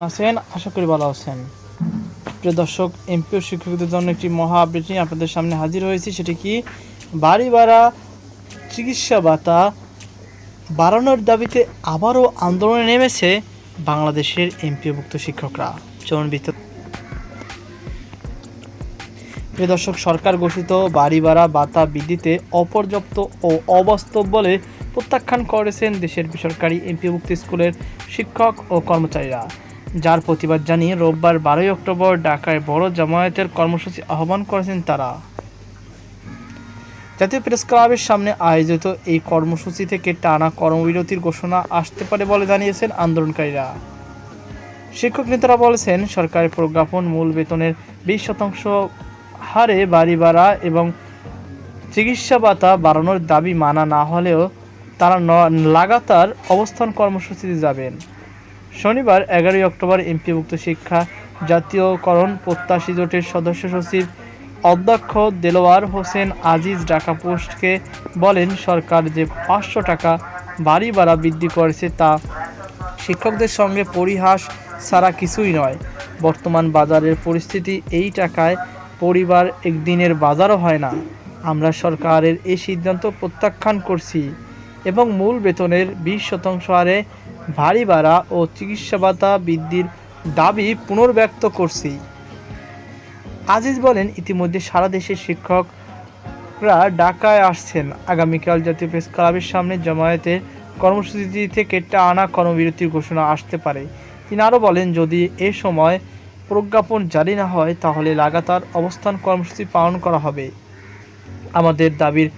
আছেন, আশা করি ভালো আছেন। প্রিয় দর্শক এমপিও শিক্ষকদের জন্য একটি মহা আপডেট আপনাদের সামনে হাজির হয়েছি, সেটি কি? বাড়ি ভাড়া চিকিৎসা ভাতা বাড়ানোর দাবিতে আবারও আন্দোলনে নেমেছে বাংলাদেশের এমপিওভুক্ত শিক্ষকরা। চলুন বিস্তারিত। প্রিয় দর্শক, সরকার ঘোষিত বাড়ি ভাড়া ভাতা বৃদ্ধিতে অপর্যাপ্ত ও অবাস্তব বলে প্রত্যাখ্যান করেছেন দেশের বেসরকারি এমপিভুক্ত স্কুলের শিক্ষক ও কর্মচারীরা। যার প্রতিবাদ জানিয়ে রোববার বারোই অক্টোবর ঢাকায় বড় জামায়াতের কর্মসূচি আহ্বান করেছেন তারা। জাতীয় প্রেস ক্লাবের সামনে আয়োজিত এই কর্মসূচি থেকে টানা কর্মবিরতির ঘোষণা আসতে পারে বলে জানিয়েছেন আন্দোলনকারীরা। শিক্ষক নেতারা বলেছেন সরকারের প্রজ্ঞাপন মূল বেতনের বিশ শতাংশ হারে বাড়ি ভাড়া এবং চিকিৎসা ভাতা বাড়ানোর দাবি মানা না হলেও তারা লাগাতার অবস্থান কর্মসূচিতে যাবেন। শনিবার, এগারোই অক্টোবর, এমপিভুক্ত শিক্ষা জাতীয়করণ প্রত্যাশী জোটের সদস্য সচিব অধ্যক্ষ দেলোয়ার হোসেন আজিজ ঢাকা পোস্টকে বলেন, সরকার যে পাঁচশো টাকা বাড়ি ভাড়া বৃদ্ধি করেছে তা শিক্ষকদের সঙ্গে পরিহাস ছাড়া কিছুই নয়। বর্তমান বাজারের পরিস্থিতি এই টাকায় পরিবার একদিনের বাজারও হয় না। আমরা সরকারের এই সিদ্ধান্ত প্রত্যাখ্যান করছি এবং মূল বেতনের বিশ শতাংশ হারে ভারী ভাড়া ও চিকিৎসা ভাতা বৃদ্ধির দাবি পুনর্ব্যক্ত করছি। আজিজ বলেন, ইতিমধ্যে সারা দেশের শিক্ষকরা ঢাকায় আসছেন। আগামীকাল জাতীয় প্রেস ক্লাবের সামনে জামায়াতের কর্মসূচি থেকে টানা কর্মবিরতির ঘোষণা আসতে পারে। তিনি আরও বলেন, যদি এ সময় প্রজ্ঞাপন জারি না হয়, তাহলে লাগাতার অবস্থান কর্মসূচি পালন করা হবে। আমাদের দাবির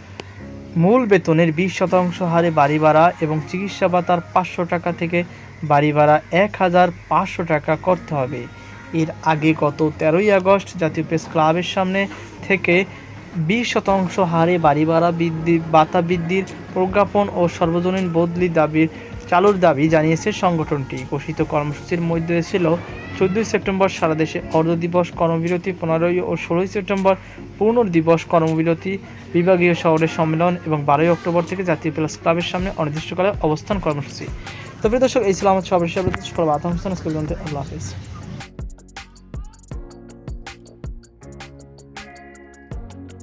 মূল বেতনের বিশ শতাংশ হারে বাড়ি ভাড়া এবং চিকিৎসা ভাতার পাঁচশো টাকা থেকে বাড়ি ভাড়া এক হাজার পাঁচশো টাকা করতে হবে। এর আগে গত তেরোই আগস্ট জাতীয় প্রেস ক্লাবের সামনে থেকে বিশ শতাংশ হারে বাড়ি ভাড়া বৃদ্ধি, ভাতা বৃদ্ধির প্রজ্ঞাপন ও সর্বজনীন বদলি দাবির চালুর দাবি জানিয়েছে সংগঠনটি। ঘোষিত কর্মসূচির মধ্যে ছিল চোদ্দোই সেপ্টেম্বর সারা দেশে অর্ধ দিবস কর্মবিরতি, পনেরোই ও ষোলোই সেপ্টেম্বর পূর্ণ দিবস কর্মবিরতি, বিভাগীয় শহরের সম্মেলন এবং বারোই অক্টোবর থেকে জাতীয় প্লাস ক্লাবের সামনে অনির্দিষ্টকালে অবস্থান কর্মসূচি। তবে দর্শক, এই ছিল আমার সবাই আজকে আল্লাহ হাফিজ।